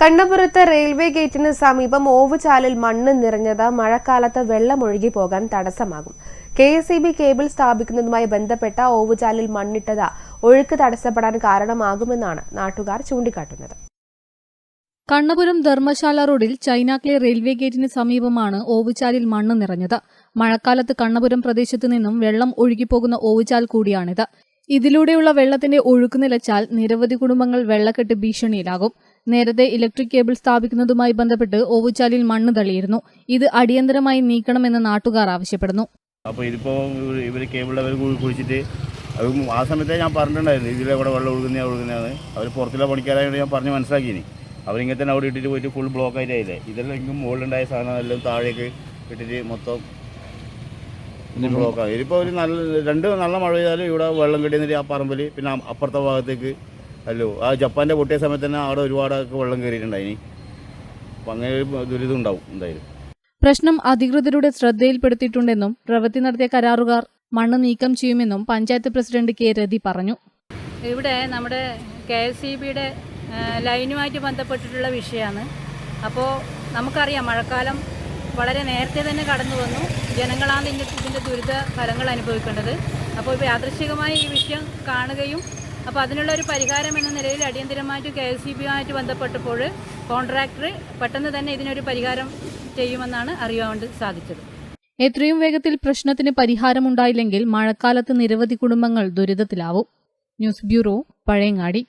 കണ്ണപുരത്ത് railway ഗേറ്റിന് സമീപം ഓവുചാലിൽ മണ്ണ് നിറഞ്ഞത് മഴക്കാലത്ത് വെള്ളമൊഴുകി പോകാൻ തടസ്സമാകും. K S E B cable സ്ഥാപിക്കുന്നതുമായി ബന്ധപ്പെട്ട ഓവുചാലിൽ മണ്ണിട്ടത് ഒഴുക്ക് തടസ്സപ്പെടാൻ കാരണമാകുമെന്നാണ് നാട്ടുകാർ ചൂണ്ടിക്കാട്ടുന്നത്. കണ്ണപുരം ധർമ്മശാല റോഡിൽ ചൈനാക്ലെ റെയിൽവേ ഗേറ്റിന് സമീപമാണ് ഓവുചാലിൽ മണ്ണ് നിറഞ്ഞത്. മഴക്കാലത്ത് കണ്ണപുരം പ്രദേശത്തു നിന്നും വെള്ളം ഒഴുകിപ്പോകുന്ന ഓവുചാൽ കൂടിയാണിത്. ഇതിലൂടെയുള്ള വെള്ളത്തിന്റെ ഒഴുക്ക് നിലച്ചാൽ നിരവധി കുടുംബങ്ങൾ വെള്ളക്കെട്ട് ഭീഷണിയിലാകും. നേരത്തെ ഇലക്ട്രിക് കേബിൾ സ്ഥാപിക്കുന്നതുമായി ബന്ധപ്പെട്ട് ഓവുചാലിൽ മണ്ണ് തള്ളിയിരുന്നു. ഇത് അടിയന്തരമായി നീക്കണമെന്ന് നാട്ടുകാർ ആവശ്യപ്പെടുന്നു. അപ്പോൾ ഇതിപ്പോൾ ഇവർ കേബിൾ അവർ കുഴിച്ചിട്ട് ആ സമയത്തെ ഞാൻ പറഞ്ഞിട്ടുണ്ടായിരുന്നു ഇതിലെ കൂടെ വെള്ളം ഒഴുകുന്ന ഒഴുകുന്നതാണ് അവർ പുറത്തുള്ള പണിക്കാരായിട്ട് ഞാൻ പറഞ്ഞ് മനസ്സിലാക്കിയിനി. അവരിങ്ങനെ തന്നെ അവിടെ ഇട്ടിട്ട് പോയിട്ട് ഫുൾ ബ്ലോക്ക് ആയിട്ടായില്ലേ ഇതെല്ലാം എങ്കിലും മുകളിലുണ്ടായ സാധനം എല്ലാം താഴേക്ക് ഇട്ടിട്ട് മൊത്തം ബ്ലോക്കാണ് ഇതിപ്പോൾ ഒരു നല്ല രണ്ട് നല്ല മഴ പെയ്താലും ഇവിടെ വെള്ളം കെട്ടി ആ പറമ്പിൽ പിന്നെ അപ്പുറത്തെ ഭാഗത്തേക്ക് അല്ലോ ആ ജപ്പാന്റെ പൊട്ടിയ സമയത്ത് തന്നെ അവിടെ ഒരുപാടൊക്കെ വെള്ളം കയറിയിട്ടുണ്ടായിനി അപ്പം അങ്ങനെ ഒരു ദുരിതം ഉണ്ടാവും എന്തായാലും. പ്രശ്നം അധികൃതരുടെ ശ്രദ്ധയിൽപ്പെടുത്തിയിട്ടുണ്ടെന്നും പ്രവൃത്തി നടത്തിയ കരാറുകാർ മണ്ണ് നീക്കം ചെയ്യുമെന്നും പഞ്ചായത്ത് പ്രസിഡന്റ് കെ. രതി പറഞ്ഞു. ഇവിടെ നമ്മുടെ കെ എസ് സി ബിയുടെ ലൈനുമായിട്ട് ബന്ധപ്പെട്ടിട്ടുള്ള വിഷയമാണ്. അപ്പോൾ നമുക്കറിയാം മഴക്കാലം വളരെ നേരത്തെ തന്നെ കടന്നു വന്നു. ജനങ്ങളാണ് ഇതിന്റെ ഇതിന്റെ ദുരിത ഫലങ്ങൾ അനുഭവിക്കേണ്ടത്. അപ്പോൾ ഇപ്പോൾ യാദൃശ്ചികമായി ഈ വിഷയം കാണുകയും അപ്പോൾ അതിനുള്ള ഒരു പരിഹാരം എന്ന നിലയിൽ അടിയന്തിരമായിട്ട് കെ എസ് സി ബിയുമായിട്ട് ബന്ധപ്പെട്ടപ്പോൾ കോൺട്രാക്ടർ പെട്ടെന്ന് തന്നെ ഇതിനൊരു പരിഹാരം ചെയ്യുമെന്നാണ് അറിയാൻ സാധിച്ചത്. എത്രയും വേഗത്തിൽ പ്രശ്നത്തിന് പരിഹാരമുണ്ടായില്ലെങ്കിൽ മഴക്കാലത്ത് നിരവധി കുടുംബങ്ങൾ ദുരിതത്തിലാവും. News bureau Pazhayangadi.